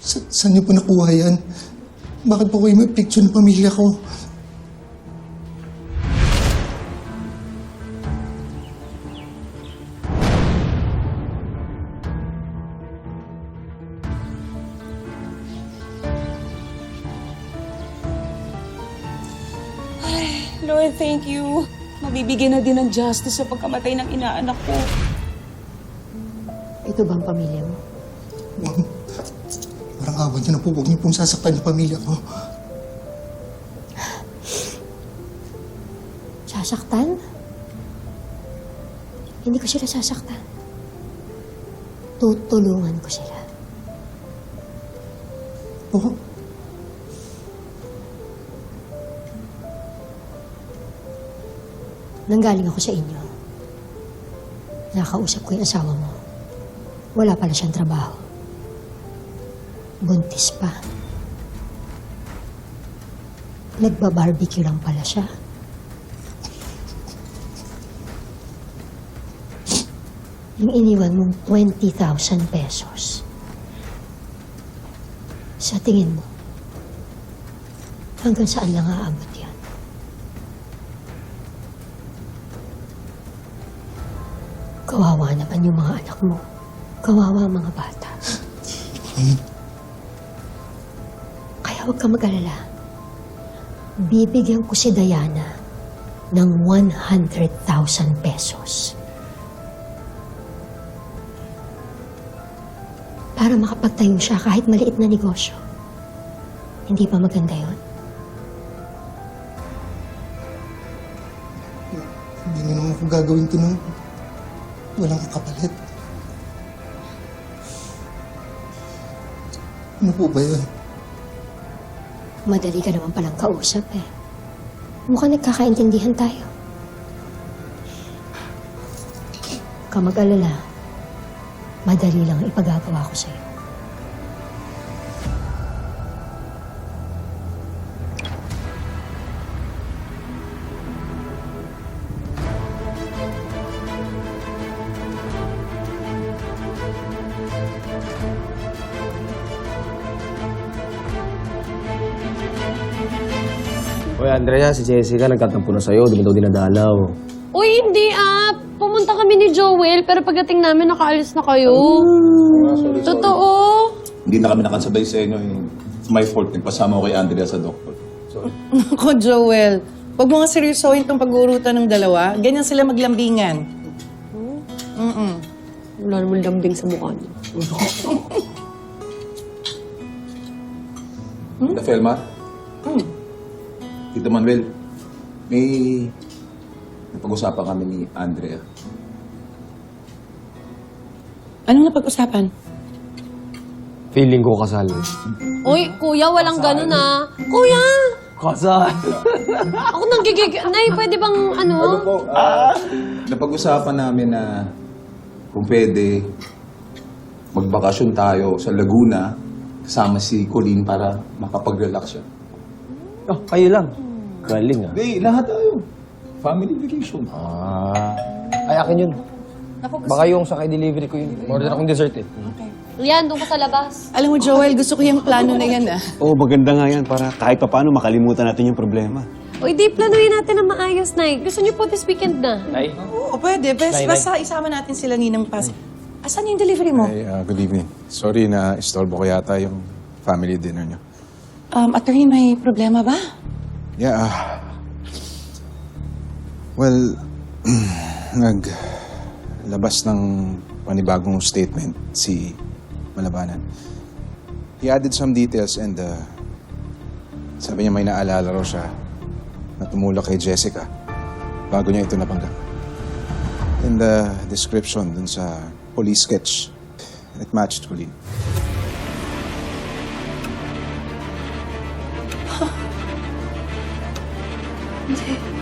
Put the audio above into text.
Sa, saan niyo po nakuha yan? Bakit po kayo may picture ng pamilya ko? Lord, thank you. Mabibigyan na din ng justice sa pagkamatay ng inaanak ko. Ito bang pamilya mo? Ma'am, awan niyo na po. Huwag niyo pong sasaktan yung pamilya ko. Sasaktan? Hindi ko sila sasaktan. Tutulungan ko sila. Po? Nanggaling ako sa inyo. Nakausap ko yung asawa mo. Wala pala siyang trabaho. Buntis pa. Nagba-barbecue lang pala siya. Yung iniwan mong 20,000 pesos. Sa tingin mo, hanggang saan lang aabot yan? Kawawa naman yung mga anak mo. Kawawa mga bata. Huwag ka mag-alala. Bibigyan ko si Diana ng 100,000 pesos. Para makapagtayo siya kahit maliit na negosyo. Hindi ba maganda yon? Hindi niyo naman po gagawin to nung walang kapalit. Ano po ba yun? Madali ka naman palang kausap eh. Mukhang nagkakaintindihan tayo. Huwag ka mag-alala. Madali lang ang ipagagawa ko sa'yo. Hoy, Andrea, si Jessica nagtatampo na sa'yo. Di mo daw dinadalaw. Uy, hindi ah. Pumunta kami ni Joel, pero pagdating namin, nakaalis na kayo. Totoo. Hindi na kami nakasabay sa inyo. eh. It's my fault. Nagpasama ko kay Andrea sa doktor. Ako, Joel. Huwag mo nga seryosohin tong pag-uurutan ng dalawa. Ganyan sila maglambingan. Mm-mm. Wala naman lambing sa mukha niya. Tita Felma? Tito Manuel, may napag-usapan kami ni Andrea. Anong napag-usapan? Feeling ko kasal. Uy, kuya, walang ganun ah. Kuya! Kasal? Ako nang gigig... Nay, pwede bang ano? po? napag-usapan namin na kung pwede magbakasyon tayo sa Laguna kasama si Colleen para makapag-relax siya. Oh, kayo lang. Galing ah. Hindi, lahat tayo. Family vacation. Ah. Ay, akin yun. Baka yung sakay delivery ko yun. Order akong dessert eh. Yan, doon ka sa labas. Alam mo, Joel, gusto ko yung plano na yan, ah. Oo, maganda nga yan para kahit pa paano makalimutan natin yung problema. Uy, di, planuhin natin na maayos, Nay. Gusto niyo po this weekend na? Nay, Oo, pwede. Best, Nay, nay. basta isama natin sila ninang pas. Asan yung delivery mo? Hey, uh, good evening. Sorry na istorbo ko yata yung family dinner niyo. Um, attorney, may problema ba? Yeah. ah. well, naglabas ng panibagong statement si Malabanan. He added some details and uh, sabi niya may naalala raw siya na tumulak kay Jessica bago niya ito napanggap. In the description dun sa police sketch, it matched Colleen. Hindi.